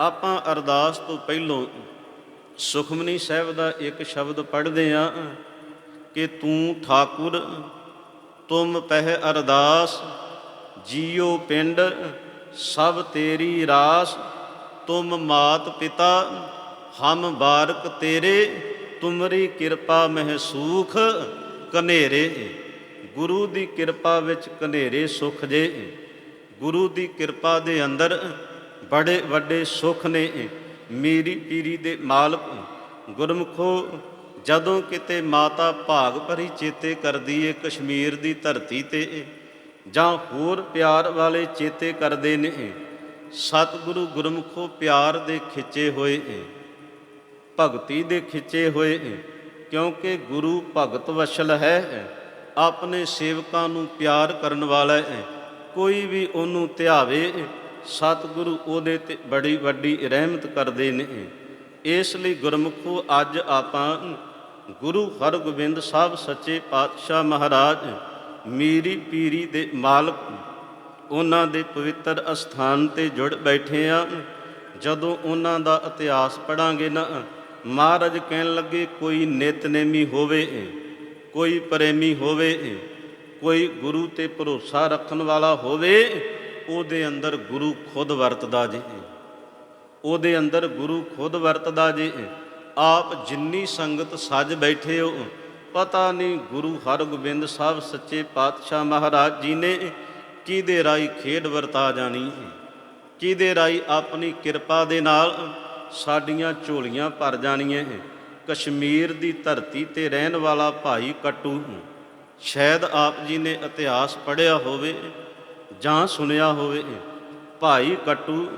ਆਪਾਂ ਅਰਦਾਸ ਤੋਂ ਪਹਿਲਾਂ ਸੁਖਮਨੀ ਸਾਹਿਬ ਦਾ ਇੱਕ ਸ਼ਬਦ ਪੜ੍ਹਦੇ ਆ ਕਿ ਤੂੰ ਠਾਕੁਰ, ਤੁਮ ਪਹਿ ਅਰਦਾਸ ਜੀਉ ਪਿੰਡ, ਸਭ ਤੇਰੀ ਰਾਸ, ਤੁਮ ਮਾਤ ਪਿਤਾ, ਹਮ ਬਾਰਕ ਤੇਰੇ, ਤੁਮਰੀ ਕਿਰਪਾ ਮਹਿ ਸੂਖ ਕਨੇਰੇ। ਗੁਰੂ ਦੀ ਕਿਰਪਾ ਵਿੱਚ ਕਨੇਰੇ ਸੁਖ ਜੇ, ਗੁਰੂ ਦੀ ਕਿਰਪਾ ਦੇ ਅੰਦਰ ਬੜੇ ਵੱਡੇ ਸੁਖ ਨੇ ਮੇਰੀ ਪੀਰੀ ਦੇ ਮਾਲਕ ਗੁਰਮੁਖੋ, ਜਦੋਂ ਕਿਤੇ ਮਾਤਾ ਭਾਗ ਭਰੀ ਚੇਤੇ ਕਰਦੀ ਏ ਕਸ਼ਮੀਰ ਦੀ ਧਰਤੀ ਤੇ ਜਾਂ ਹੋਰ ਪਿਆਰ ਵਾਲੇ ਚੇਤੇ ਕਰਦੇ ਨੇ ਸਤਿਗੁਰੂ ਗੁਰਮੁਖੋ ਪਿਆਰ ਦੇ ਖਿੱਚੇ ਹੋਏ ਏ ਭਗਤੀ ਦੇ ਖਿੱਚੇ ਹੋਏ ਏ ਕਿਉਂਕਿ ਗੁਰੂ ਭਗਤ ਵਸ਼ਲ ਹੈ ਆਪਣੇ ਸੇਵਕਾਂ ਨੂੰ ਪਿਆਰ ਕਰਨ ਵਾਲਾ ਹੈ ਕੋਈ ਵੀ ਉਹਨੂੰ ਧਿਆਵੇ ਸਤਿਗੁਰੂ ਉਹਦੇ ਤੇ ਬੜੀ ਵੱਡੀ ਰਹਿਮਤ ਕਰਦੇ ਨੇ। ਇਸ ਲਈ ਗੁਰਮੁਖੋ ਅੱਜ ਆਪਾਂ ਗੁਰੂ ਹਰਗੋਬਿੰਦ ਸਾਹਿਬ ਸੱਚੇ ਪਾਤਸ਼ਾਹ ਮਹਾਰਾਜ, ਮੀਰੀ ਪੀਰੀ ਦੇ ਮਾਲਕ, ਉਹਨਾਂ ਦੇ ਪਵਿੱਤਰ ਅਸਥਾਨ ਤੇ ਜੁੜ ਬੈਠੇ ਆ। ਜਦੋਂ ਉਹਨਾਂ ਦਾ ਇਤਿਹਾਸ ਪੜਾਂਗੇ ਨਾ, ਮਹਾਰਾਜ ਕਹਿਣ ਲੱਗੇ, ਕੋਈ ਨਿਤਨੇਮੀ ਹੋਵੇ, ਕੋਈ ਪ੍ਰੇਮੀ ਹੋਵੇ, ਕੋਈ ਗੁਰੂ ਤੇ ਭਰੋਸਾ ਰੱਖਣ ਵਾਲਾ ਹੋਵੇ ਉਹਦੇ ਅੰਦਰ ਗੁਰੂ ਖੁਦ ਵਰਤਦਾ ਜੇ। ਉਹਦੇ ਅੰਦਰ ਗੁਰੂ ਖੁਦ ਵਰਤਦਾ ਜੇ। ਆਪ ਜਿੰਨੀ ਸੰਗਤ ਸੱਜ ਬੈਠੇ ਹੋ, ਪਤਾ ਨਹੀਂ ਗੁਰੂ ਹਰਗੋਬਿੰਦ ਸਾਹਿਬ ਸੱਚੇ ਪਾਤਸ਼ਾਹ ਮਹਾਰਾਜ ਜੀ ਨੇ ਕਿਹਦੇ ਰਾਈ ਖੇਡ ਵਰਤਾ ਜਾਣੀ ਹੈ। ਕਿਹਦੇ ਰਾਈ ਆਪਣੀ ਕਿਰਪਾ ਦੇ ਨਾਲ ਸਾਡੀਆਂ ਝੋਲੀਆਂ ਭਰ ਜਾਣੀਆਂ ਹੈ। ਕਸ਼ਮੀਰ ਦੀ ਧਰਤੀ ਤੇ ਰਹਿਣ ਵਾਲਾ ਭਾਈ ਕਟੂ। ਸ਼ਾਇਦ ਆਪ ਜੀ ਨੇ ਇਤਿਹਾਸ ਪੜ੍ਹਿਆ ਹੋਵੇ ਜਾਂ ਸੁਣਿਆ ਹੋਵੇ, ਭਾਈ ਕਟੂ,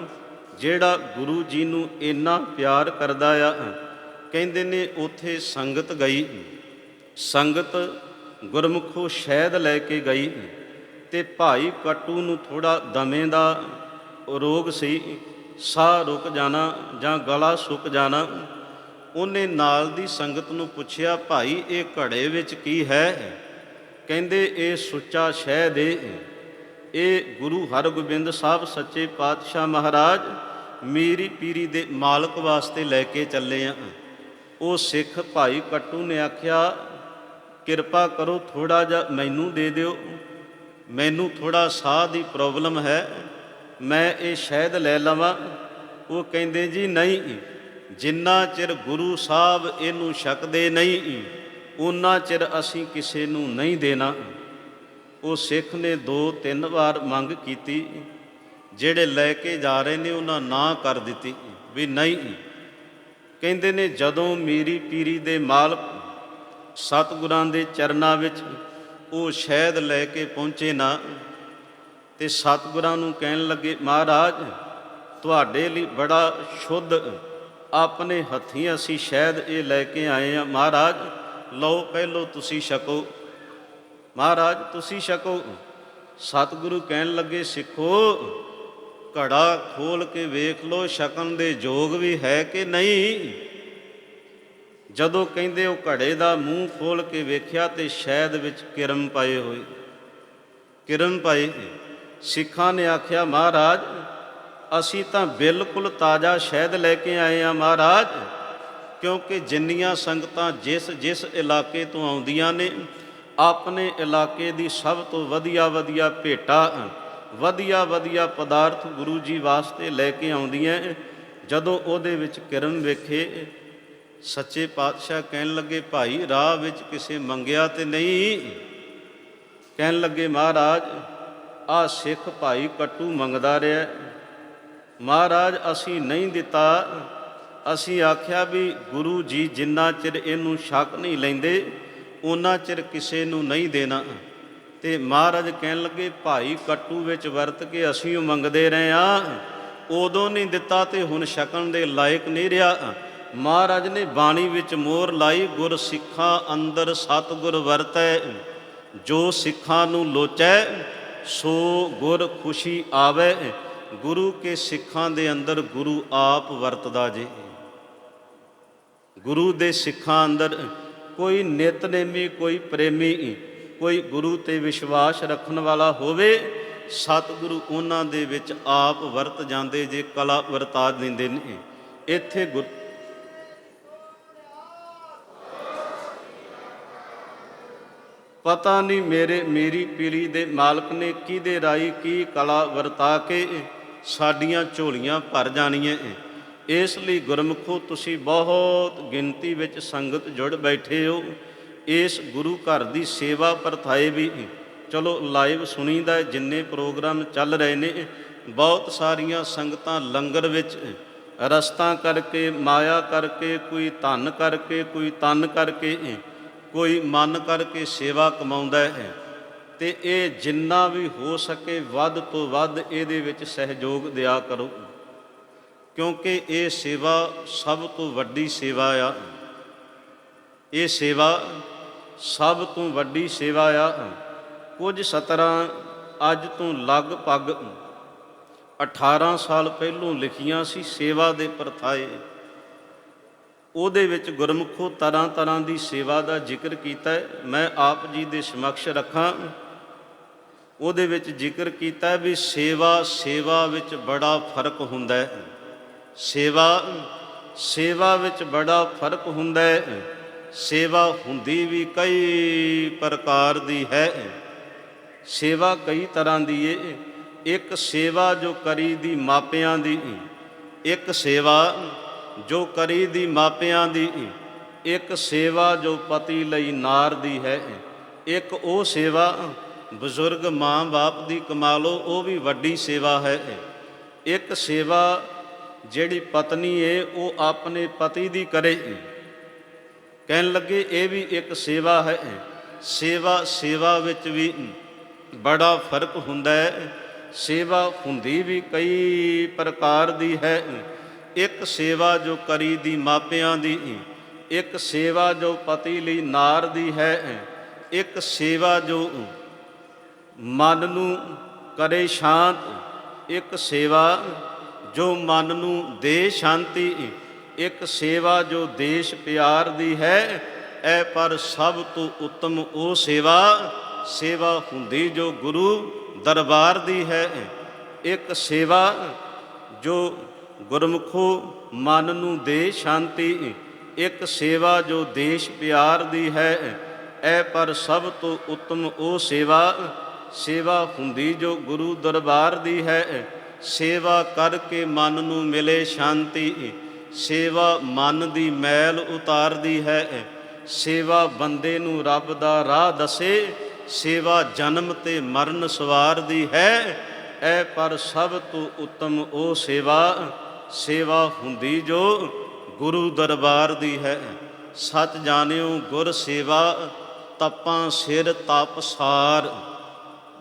ਜਿਹੜਾ ਗੁਰੂ ਜੀ ਨੂੰ ਇੰਨਾ ਪਿਆਰ ਕਰਦਾ ਆ, ਕਹਿੰਦੇ ਨੇ ਉਥੇ ਸੰਗਤ ਗਈ। ਸੰਗਤ ਗੁਰਮੁਖੋ ਸ਼ਹਿਦ ਲੈ ਕੇ ਗਈ ਤੇ ਭਾਈ ਕਟੂ ਨੂੰ ਥੋੜਾ ਦਮੇ ਦਾ ਰੋਗ ਸੀ, ਸਾਹ ਰੁਕ ਜਾਣਾ ਜਾਂ ਗਲਾ ਸੁੱਕ ਜਾਣਾ, ਉਹਨੇ ਨਾਲ ਦੀ ਸੰਗਤ ਨੂੰ ਪੁੱਛਿਆ, ਭਾਈ, ਇਹ ਘੜੇ ਵਿੱਚ ਕੀ ਹੈ? ਕਹਿੰਦੇ, ਇਹ ਸੁੱਚਾ ਸ਼ਹਿਦ ਏ। ਇਹ ਗੁਰੂ ਹਰਗੋਬਿੰਦ ਸਾਹਿਬ ਸੱਚੇ ਪਾਤਸ਼ਾਹ ਮਹਾਰਾਜ, ਮੀਰੀ ਪੀਰੀ ਦੇ ਮਾਲਕ ਵਾਸਤੇ ਲੈ ਕੇ ਚੱਲੇ ਆ। ਉਹ ਸਿੱਖ ਭਾਈ ਕੱਟੂ ਨੇ ਆਖਿਆ, ਕਿਰਪਾ ਕਰੋ ਥੋੜਾ ਜਿਹਾ ਮੈਨੂੰ ਦੇ ਦਿਓ। ਮੈਨੂੰ ਥੋੜਾ ਸਾਹ ਦੀ ਪ੍ਰੋਬਲਮ ਹੈ। ਮੈਂ ਇਹ ਸ਼ਾਇਦ ਲੈ ਲਵਾਂ। ਉਹ ਕਹਿੰਦੇ, ਜੀ ਨਹੀਂ, ਜਿੰਨਾ ਚਿਰ ਗੁਰੂ ਸਾਹਿਬ ਇਹਨੂੰ ਛਕਦੇ ਨਹੀਂ ਉਹਨਾਂ ਚਿਰ ਅਸੀਂ ਕਿਸੇ ਨੂੰ ਨਹੀਂ ਦੇਣਾ। ਉਹ ਸਿੱਖ ਨੇ ਦੋ ਤਿੰਨ ਵਾਰ ਮੰਗ ਕੀਤੀ, ਜਿਹੜੇ ਲੈ ਕੇ ਜਾ ਰਹੇ ਨੇ ਉਹਨਾਂ ਨਾ ਕਰ ਦਿੱਤੀ, ਵੀ ਨਹੀਂ। ਕਹਿੰਦੇ ਨੇ, ਜਦੋਂ ਮੇਰੀ ਪੀਰੀ ਦੇ ਮਾਲਕ ਸਤਿਗੁਰਾਂ ਦੇ ਚਰਨਾਂ ਵਿੱਚ ਉਹ ਸ਼ਹਿਦ ਲੈ ਕੇ ਪਹੁੰਚੇ ਨਾ, ਤੇ ਸਤਿਗੁਰਾਂ ਨੂੰ ਕਹਿਣ ਲੱਗੇ, ਮਹਾਰਾਜ, ਤੁਹਾਡੇ ਲਈ ਬੜਾ ਸ਼ੁੱਧ ਆਪਣੇ ਹੱਥੀਂ ਅਸੀਂ ਸ਼ਹਿਦ ਇਹ ਲੈ ਕੇ ਆਏ ਆ ਮਹਾਰਾਜ, ਲਓ, ਪਹਿਲੋ ਤੁਸੀਂ ਛਕੋ। ਮਹਾਰਾਜ, ਤੁਸੀਂ ਛਕੋ। ਸਤਿਗੁਰੂ ਕਹਿਣ ਲੱਗੇ, ਸਿੱਖੋ, ਘੜਾ ਖੋਲ ਕੇ ਵੇਖ ਲੋ ਛਕਣ ਦੇ ਯੋਗ ਵੀ ਹੈ ਕਿ ਨਹੀਂ? ਜਦੋਂ ਕਹਿੰਦੇ ਉਹ ਘੜੇ ਦਾ ਮੂੰਹ ਖੋਲ ਕੇ ਵੇਖਿਆ ਤੇ ਸ਼ਹਿਦ ਵਿੱਚ ਕਿਰਮ ਪਾਏ ਹੋਏ। ਕਿਰਮ ਪਾਏ। ਸਿੱਖਾਂ ਨੇ ਆਖਿਆ, ਮਹਾਰਾਜ, ਅਸੀਂ ਤਾਂ ਬਿਲਕੁਲ ਤਾਜ਼ਾ ਸ਼ਹਿਦ ਲੈ ਕੇ ਆਏ ਆ ਮਹਾਰਾਜ, ਕਿਉਂਕਿ ਜਿੰਨੀਆਂ ਸੰਗਤਾਂ ਜਿਸ ਜਿਸ ਇਲਾਕੇ ਤੋਂ ਆਉਂਦੀਆਂ ਨੇ ਆਪਣੇ ਇਲਾਕੇ ਦੀ ਸਭ ਤੋਂ ਵਧੀਆ ਵਧੀਆ ਭੇਟਾ, ਵਧੀਆ ਵਧੀਆ ਪਦਾਰਥ ਗੁਰੂ ਜੀ ਵਾਸਤੇ ਲੈ ਕੇ ਆਉਂਦੀਆਂ ਜਦੋਂ ਉਹਦੇ ਵਿੱਚ ਕਿਰਨ ਵੇਖੇ, ਸੱਚੇ ਪਾਤਸ਼ਾਹ ਕਹਿਣ ਲੱਗੇ, ਭਾਈ, ਰਾਹ ਵਿੱਚ ਕਿਸੇ ਮੰਗਿਆ ਤੇ ਨਹੀਂ? ਕਹਿਣ ਲੱਗੇ, ਮਹਾਰਾਜ ਆ ਸਿੱਖ ਭਾਈ ਕਟੂ ਮੰਗਦਾ ਰਿਹਾ ਮਹਾਰਾਜ, ਅਸੀਂ ਨਹੀਂ ਦਿੱਤਾ। ਅਸੀਂ ਆਖਿਆ ਵੀ ਗੁਰੂ ਜੀ ਜਿੰਨਾ ਚਿਰ ਇਹਨੂੰ ਸ਼ੱਕ ਨਹੀਂ ਲੈਂਦੇ ਉਹਨਾਂ ਚਿਰ ਕਿਸੇ ਨੂੰ ਨਹੀਂ ਦੇਣਾ। ਤੇ ਮਹਾਰਾਜ ਕਹਿਣ ਲੱਗੇ, ਭਾਈ, ਕਟੂ ਵਿੱਚ ਵਰਤ ਕੇ ਅਸੀਂ ਉਹ ਮੰਗਦੇ ਰਹੇ ਆ। ਉਦੋਂ ਨਹੀਂ ਦਿੱਤਾ ਤੇ ਹੁਣ ਛਕਣ ਦੇ ਲਾਇਕ ਨਹੀਂ ਰਿਹਾ। ਮਹਾਰਾਜ ਨੇ ਬਾਣੀ ਵਿੱਚ ਮੋਹਰ ਲਾਈ, ਗੁਰ ਸਿੱਖਾਂ ਅੰਦਰ ਸਤਿਗੁਰ ਵਰਤੈ, ਜੋ ਸਿੱਖਾਂ ਨੂੰ ਲੋਚੈ, ਸੋ ਗੁਰ ਖੁਸ਼ੀ ਆਵੇ। ਗੁਰੂ ਕੇ ਸਿੱਖਾਂ ਦੇ ਅੰਦਰ ਗੁਰੂ ਆਪ ਵਰਤਦਾ ਜੇ। ਗੁਰੂ ਦੇ ਸਿੱਖਾਂ ਅੰਦਰ ਕੋਈ ਨਿਤਨੇਮੀ, ਕੋਈ ਪ੍ਰੇਮੀ, ਕੋਈ ਗੁਰੂ ਤੇ ਵਿਸ਼ਵਾਸ ਰੱਖਣ ਵਾਲਾ ਹੋਵੇ, ਸਤਿਗੁਰੂ ਉਹਨਾਂ ਦੇ ਵਿੱਚ ਆਪ ਵਰਤ ਜਾਂਦੇ ਜੇ ਕਲਾ ਵਰਤਾ ਦਿੰਦੇ ਨੇ। ਇੱਥੇ ਗੁਰ ਪਤਾ ਨਹੀਂ ਮੇਰੇ, ਮੇਰੀ ਪੀੜੀ ਦੇ ਮਾਲਕ ਨੇ ਕਿਹਦੇ ਰਾਈ ਕੀ ਕਲਾ ਵਰਤਾ ਕੇ ਸਾਡੀਆਂ ਝੋਲੀਆਂ ਭਰ ਜਾਣੀਆਂ ਇਸ ਲਈ ਗੁਰਮੁਖੋ ਤੁਸੀਂ ਬਹੁਤ ਗਿਣਤੀ ਵਿੱਚ ਸੰਗਤ ਜੁੜ ਬੈਠੇ ਹੋ। ਇਸ ਗੁਰੂ ਘਰ ਦੀ ਸੇਵਾ ਪਰਥਾਏ ਵੀ ਚਲੋ ਲਾਈਵ ਸੁਣੀਦਾ ਜਿੰਨੇ ਪ੍ਰੋਗਰਾਮ ਚੱਲ ਰਹੇ ਨੇ, ਬਹੁਤ ਸਾਰੀਆਂ ਸੰਗਤਾਂ ਲੰਗਰ ਵਿੱਚ ਰਸਤਾ ਕਰਕੇ, ਮਾਇਆ ਕਰਕੇ, ਕੋਈ ਧਨ ਕਰਕੇ, ਕੋਈ ਤਨ ਕਰਕੇ ਕੋਈ ਮਨ ਕਰਕੇ ਸੇਵਾ ਕਮਾਉਂਦਾ ਹੈ। ਤੇ ਇਹ ਜਿੰਨਾ ਵੀ ਹੋ ਸਕੇ ਵੱਧ ਤੋਂ ਵੱਧ ਇਹਦੇ ਵਿੱਚ ਸਹਿਯੋਗ ਦਿਆ ਕਰੋ। ਕਿਉਂਕਿ ਇਹ ਸੇਵਾ ਸਭ ਤੋਂ ਵੱਡੀ ਸੇਵਾ ਆ। ਇਹ ਸੇਵਾ ਸਭ ਤੋਂ ਵੱਡੀ ਸੇਵਾ ਆ। ਕੁਝ ਸਤਰਾਂ ਅੱਜ ਤੋਂ ਲਗਭਗ 18 ਸਾਲ ਪਹਿਲੋਂ ਲਿਖੀਆਂ ਸੀ ਸੇਵਾ ਦੇ ਪਰਥਾਏ। ਉਹਦੇ ਵਿੱਚ ਗੁਰਮੁਖੋ ਤਰ੍ਹਾਂ ਤਰ੍ਹਾਂ ਦੀ ਸੇਵਾ ਦਾ ਜ਼ਿਕਰ ਕੀਤਾ। ਹੈ ਮੈਂ ਆਪ ਜੀ ਦੇ ਸਮਕਸ਼ ਰੱਖਾਂ। ਉਹਦੇ ਵਿੱਚ ਜ਼ਿਕਰ ਕੀਤਾ ਵੀ ਸੇਵਾ ਸੇਵਾ ਵਿੱਚ ਬੜਾ ਫ਼ਰਕ ਹੁੰਦਾ ਹੈ। ਸੇਵਾ ਸੇਵਾ ਵਿੱਚ ਬੜਾ ਫ਼ਰਕ ਹੁੰਦਾ ਹੈ। ਸੇਵਾ ਹੁੰਦੀ ਵੀ ਕਈ ਪ੍ਰਕਾਰ ਦੀ ਹੈ। ਸੇਵਾ ਕਈ ਤਰ੍ਹਾਂ ਦੀ ਏ। ਇੱਕ ਸੇਵਾ ਜੋ ਕਰੀ ਦੀ ਮਾਪਿਆਂ ਦੀ, ਇੱਕ ਸੇਵਾ ਜੋ ਕਰੀ ਦੀ ਮਾਪਿਆਂ ਦੀ, ਇੱਕ ਸੇਵਾ ਜੋ ਪਤੀ ਲਈ ਨਾਰ ਦੀ ਹੈ। ਇੱਕ ਉਹ ਸੇਵਾ, ਬਜ਼ੁਰਗ ਮਾਂ-ਬਾਪ ਦੀ ਕਮਾ ਲਓ, ਉਹ ਵੀ ਵੱਡੀ ਸੇਵਾ ਹੈ। ਇੱਕ ਸੇਵਾ ਜਿਹੜੀ ਪਤਨੀ ਏ, ਉਹ ਆਪਣੇ ਪਤੀ ਦੀ ਕਰੇ। ਕਹਿਣ ਲੱਗੇ, ਇਹ ਵੀ ਇੱਕ ਸੇਵਾ ਹੈ। ਸੇਵਾ ਸੇਵਾ ਵਿੱਚ ਵੀ ਬੜਾ ਫ਼ਰਕ ਹੁੰਦਾ ਹੈ। ਸੇਵਾ ਹੁੰਦੀ ਵੀ ਕਈ ਪ੍ਰਕਾਰ ਦੀ ਹੈ। ਇੱਕ ਸੇਵਾ ਜੋ ਕਰੀ ਦੀ ਮਾਪਿਆਂ ਦੀ, ਇੱਕ ਸੇਵਾ ਜੋ ਪਤੀ ਲਈ ਨਾਰ ਦੀ ਹੈ। ਇੱਕ ਸੇਵਾ ਜੋ ਮਨ ਨੂੰ ਕਰੇ ਸ਼ਾਂਤ, ਇੱਕ ਸੇਵਾ ਜੋ ਮਨ ਨੂੰ ਦੇ ਸ਼ਾਂਤੀ, ਇੱਕ ਸੇਵਾ ਜੋ ਦੇਸ਼ ਪਿਆਰ ਦੀ ਹੈ, ਐ ਪਰ ਸਭ ਤੋਂ ਉੱਤਮ ਉਹ ਸੇਵਾ ਸੇਵਾ ਹੁੰਦੀ ਜੋ ਗੁਰੂ ਦਰਬਾਰ ਦੀ ਹੈ। ਇੱਕ ਸੇਵਾ ਜੋ ਗੁਰਮੁਖੋ ਮਨ ਨੂੰ ਦੇ ਸ਼ਾਂਤੀ, ਇੱਕ ਸੇਵਾ ਜੋ ਦੇਸ਼ ਪਿਆਰ ਦੀ ਹੈ, ਐ ਪਰ ਸਭ ਤੋਂ ਉੱਤਮ ਉਹ ਸੇਵਾ ਸੇਵਾ ਹੁੰਦੀ ਜੋ ਗੁਰੂ ਦਰਬਾਰ ਦੀ ਹੈ। ਸੇਵਾ ਕਰਕੇ ਮਨ ਨੂੰ ਮਿਲੇ ਸ਼ਾਂਤੀ। ਸੇਵਾ ਮਨ ਦੀ ਮੈਲ ਉਤਾਰਦੀ ਹੈ। ਸੇਵਾ ਬੰਦੇ ਨੂੰ ਰੱਬ ਦਾ ਰਾਹ ਦੱਸੇ। ਸੇਵਾ ਜਨਮ ਤੇ ਮਰਨ ਸਵਾਰਦੀ ਹੈ। ਐ ਪਰ ਸਭ ਤੋਂ ਉੱਤਮ ਉਹ ਸੇਵਾ। ਸੇਵਾ ਹੁੰਦੀ ਜੋ ਗੁਰੂ ਦਰਬਾਰ ਦੀ ਹੈ। ਸੱਚ ਜਾਣਿਓ ਗੁਰ ਸੇਵਾ, ਤਪਾਂ ਸਿਰ ਤਪਸਾਰ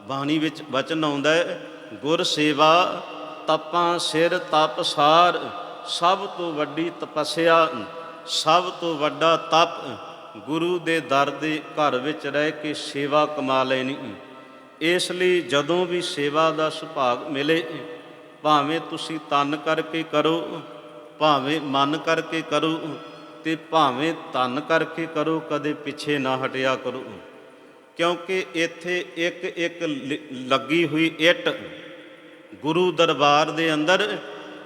ਬਾਣੀ ਵਿੱਚ ਬਚਨ ਆਉਂਦਾ ਹੈ ਗੁਰ ਸੇਵਾ, ਤਪਾਂ ਸਿਰ ਤਪਸਾਰ ਸਭ ਤੋਂ ਵੱਡੀ ਤਪੱਸਿਆ, ਸਭ ਤੋਂ ਵੱਡਾ ਤਪ ਗੁਰੂ ਦੇ ਦਰ ਦੇ ਘਰ ਵਿੱਚ ਰਹਿ ਕੇ ਸੇਵਾ ਕਮਾ ਲੈਣੀ। ਇਸ ਲਈ ਜਦੋਂ ਵੀ ਸੇਵਾ ਦਾ ਸੁਭਾਗ ਮਿਲੇ, ਭਾਵੇਂ ਤੁਸੀਂ ਤਨ ਕਰਕੇ ਕਰੋ, ਭਾਵੇਂ ਮਨ ਕਰਕੇ ਕਰੋ ਤੇ ਭਾਵੇਂ ਤਨ ਕਰਕੇ ਕਰੋ, ਕਦੇ ਪਿੱਛੇ ਨਾ ਹਟਿਆ ਕਰੋ। ਕਿਉਂਕਿ ਇੱਥੇ ਇੱਕ ਇੱਕ ਲੱਗੀ ਹੋਈ ਇੱਟ ਗੁਰੂ ਦਰਬਾਰ ਦੇ ਅੰਦਰ,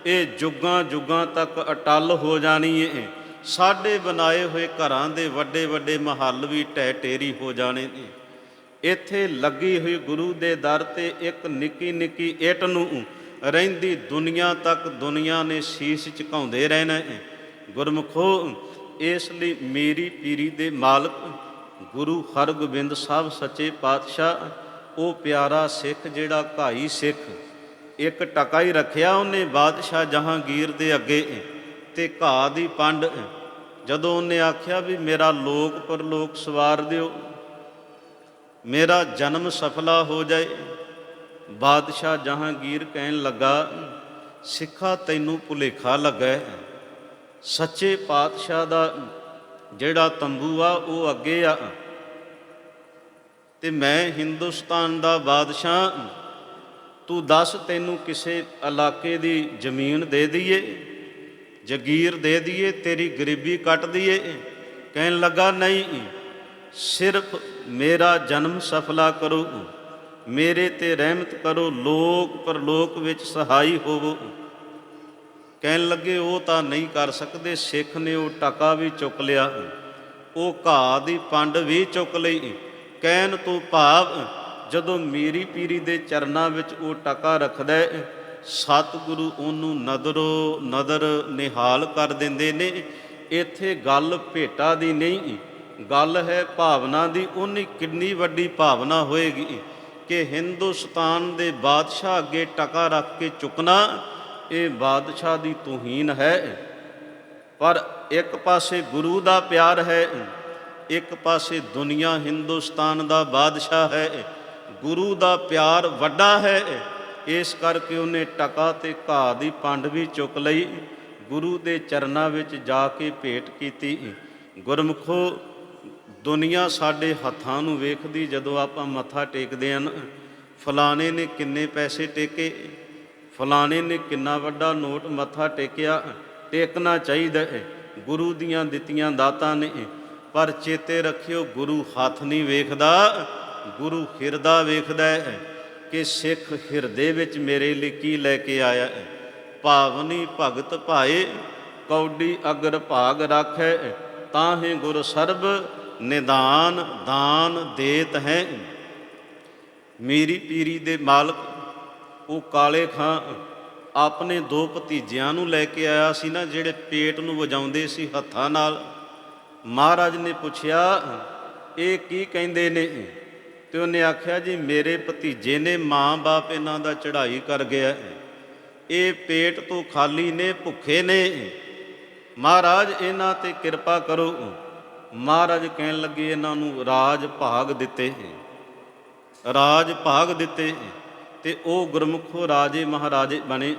ਇਹ ਜੁਗਾਂ ਜੁਗਾਂ ਤੱਕ ਅਟਲ ਹੋ ਜਾਣੀ ਏ। ਸਾਡੇ ਬਣਾਏ ਹੋਏ ਘਰਾਂ ਦੇ ਵੱਡੇ ਵੱਡੇ ਮਹੱਲ ਵੀ ਢਹਿ ਟੇਰੀ ਹੋ ਜਾਣੇ ਨੇ। ਇੱਥੇ ਲੱਗੀ ਹੋਈ ਗੁਰੂ ਦੇ ਦਰ ਤੇ ਇੱਕ ਨਿੱਕੀ ਨਿੱਕੀ ਇੱਟ ਨੂੰ ਰਹਿੰਦੀ ਦੁਨੀਆ ਤੱਕ ਦੁਨੀਆ ਨੇ ਸੀਸ ਝੁਕਾਉਂਦੇ ਰਹਿਣਾ ਹੈ ਗੁਰਮੁਖੋ, ਇਸ ਲਈ ਮੇਰੀ ਪੀਰੀ ਦੇ ਮਾਲਕ ਗੁਰੂ ਹਰਗੋਬਿੰਦ ਸਾਹਿਬ ਸੱਚੇ ਪਾਤਸ਼ਾਹ, ਉਹ ਪਿਆਰਾ ਸਿੱਖ ਜਿਹੜਾ ਭਾਈ ਸਿੱਖ, ਇੱਕ ਟਕਾ ਹੀ ਰੱਖਿਆ ਉਹਨੇ ਬਾਦਸ਼ਾਹ ਜਹਾਂਗੀਰ ਦੇ ਅੱਗੇ ਤੇ ਘਾਹ ਦੀ ਪੰਡ। ਜਦੋਂ ਉਹਨੇ ਆਖਿਆ ਵੀ ਮੇਰਾ ਲੋਕ ਪਰਲੋਕ ਸਵਾਰ ਦਿਓ, ਮੇਰਾ ਜਨਮ ਸਫਲਾ ਹੋ ਜਾਏ, ਬਾਦਸ਼ਾਹ ਜਹਾਂਗੀਰ ਕਹਿਣ ਲੱਗਾ, ਸਿੱਖਾ ਤੈਨੂੰ ਭੁਲੇਖਾ ਲੱਗਾ। ਸੱਚੇ ਪਾਤਸ਼ਾਹ ਦਾ ਜਿਹੜਾ ਤੰਬੂ ਆ, ਉਹ ਅੱਗੇ ਆ। ਤੇ ਮੈਂ ਹਿੰਦੁਸਤਾਨ ਦਾ ਬਾਦਸ਼ਾਹ ਤੂੰ ਦੱਸ ਤੈਨੂੰ ਕਿਸੇ ਇਲਾਕੇ ਦੀ ਜ਼ਮੀਨ ਦੇ ਦਈਏ? ਜਗੀਰ ਦੇ ਦਈਏ? ਤੇਰੀ ਗਰੀਬੀ ਕੱਟ ਦਈਏ? ਕਹਿਣ ਲੱਗਾ, ਨਹੀਂ, ਸਿਰਫ ਮੇਰਾ ਜਨਮ ਸਫਲਾ ਕਰੋ। ਮੇਰੇ ਤੇ ਰਹਿਮਤ ਕਰੋ। ਲੋਕ ਪਰਲੋਕ ਵਿੱਚ ਸਹਾਈ ਹੋਵੋ। ਕਹਿਣ ਲੱਗੇ, ਉਹ ਤਾਂ ਨਹੀਂ ਕਰ ਸਕਦੇ, ਸਿੱਖ ਨੇ ਉਹ ਟਕਾ ਵੀ ਚੁੱਕ ਲਿਆ। ਉਹ ਘਾਹ ਦੀ ਪੰਡ ਵੀ ਚੁੱਕ ਲਈ। ਕਹਿਣ ਤੋਂ ਭਾਵ, ਜਦੋਂ ਮੀਰੀ ਪੀਰੀ ਦੇ ਚਰਨਾਂ ਵਿੱਚ ਉਹ ਟਕਾ ਰੱਖਦਾ ਹੈ, ਸਤਿਗੁਰੂ ਉਹਨੂੰ ਨਦਰੋ ਨਦਰ ਨਿਹਾਲ ਕਰ ਦਿੰਦੇ ਨੇ। ਇੱਥੇ ਗੱਲ ਭੇਟਾ ਦੀ ਨਹੀਂ, ਗੱਲ ਹੈ ਭਾਵਨਾ ਦੀ। ਉਹਨੇ ਕਿੰਨੀ ਵੱਡੀ ਭਾਵਨਾ ਹੋਏਗੀ ਕਿ ਹਿੰਦੁਸਤਾਨ ਦੇ ਬਾਦਸ਼ਾਹ ਅੱਗੇ ਟਕਾ ਰੱਖ ਕੇ ਚੁੱਕਣਾ ਇਹ ਬਾਦਸ਼ਾਹ ਦੀ ਤੋਹੀਨ ਹੈ। ਪਰ ਇੱਕ ਪਾਸੇ ਗੁਰੂ ਦਾ ਪਿਆਰ ਹੈ, ਇੱਕ ਪਾਸੇ ਦੁਨੀਆ ਹਿੰਦੁਸਤਾਨ ਦਾ ਬਾਦਸ਼ਾਹ ਹੈ। ਗੁਰੂ ਦਾ ਪਿਆਰ ਵੱਡਾ ਹੈ, ਇਸ ਕਰਕੇ ਉਹਨੇ ਟਕਾ ਤੇ ਘਾਹ ਦੀ ਪੰਡ ਵੀ ਚੁੱਕ ਲਈ। ਗੁਰੂ ਦੇ ਚਰਨਾਂ ਵਿੱਚ ਜਾ ਕੇ ਭੇਟ ਕੀਤੀ। ਗੁਰਮੁਖੋ, ਦੁਨੀਆ ਸਾਡੇ ਹੱਥਾਂ ਨੂੰ ਵੇਖਦੀ ਜਦੋਂ ਆਪਾਂ ਮੱਥਾ ਟੇਕਦੇ ਹਨ। ਫਲਾਣੇ ਨੇ ਕਿੰਨੇ ਪੈਸੇ ਟੇਕੇ। ਫਲਾਣੇ ਨੇ ਕਿੰਨਾ ਵੱਡਾ ਨੋਟ ਮੱਥਾ ਟੇਕਿਆ ਟੇਕਣਾ ਚਾਹੀਦਾ ਹੈ, ਗੁਰੂ ਦੀਆਂ ਦਿੱਤੀਆਂ ਦਾਤਾਂ ਨੇ। ਪਰ ਚੇਤੇ ਰੱਖਿਓ, ਗੁਰੂ ਹੱਥ ਨਹੀਂ ਵੇਖਦਾ, ਗੁਰੂ ਹਿਰਦਾ ਵੇਖਦਾ ਹੈ ਕਿ ਸਿੱਖ ਹਿਰਦੇ ਵਿੱਚ ਮੇਰੇ ਲਈ ਕੀ ਲੈ ਕੇ ਆਇਆ ਹੈ। ਭਾਵਨੀ ਭਗਤ ਭਾਏ, ਕੌਡੀ ਅਗਰ ਭਾਗ ਰਾਖੈ, ਤਾਹੇ ਗੁਰ ਸਰਬ ਨਿਦਾਨ ਦਾਨ ਦੇਤ ਹੈ। ਮੇਰੀ ਪੀਰੀ ਦੇ ਮਾਲਕ ਉਹ ਕਾਲੇ ਖਾਂ ਆਪਣੇ ਦੋ ਭਤੀਜਿਆਂ ਨੂੰ ਲੈ ਕੇ ਆਇਆ ਸੀ ਨਾ, ਜਿਹੜੇ ਪੇਟ ਨੂੰ ਵਜਾਉਂਦੇ ਸੀ ਹੱਥਾਂ ਨਾਲ। ਮਹਾਰਾਜ ਨੇ ਪੁੱਛਿਆ, ਇਹ ਕੀ ਕਹਿੰਦੇ ਨੇ? ਤੇ ਉਹਨੇ ਆਖਿਆ, ਜੀ, ਮੇਰੇ ਭਤੀਜੇ ਨੇ ਮਾਂ-ਬਾਪ ਇਹਨਾਂ ਦਾ ਚੜ੍ਹਾਈ ਕਰ ਗਿਆ ਇਹ ਪੇਟ ਤੋਂ ਖਾਲੀ ਨੇ, ਭੁੱਖੇ ਨੇ। ਮਹਾਰਾਜ, ਇਹਨਾਂ ਤੇ ਕਿਰਪਾ ਕਰੋ। ਮਹਾਰਾਜ ਕਹਿਣ ਲੱਗੇ, ਇਹਨਾਂ ਨੂੰ ਰਾਜ ਭਾਗ ਦਿੱਤੇ। ਰਾਜ ਭਾਗ ਦਿੱਤੇ। ਤੇ ਉਹ ਗੁਰਮੁਖੋ ਰਾਜੇ ਮਹਾਰਾਜੇ ਬਣੇ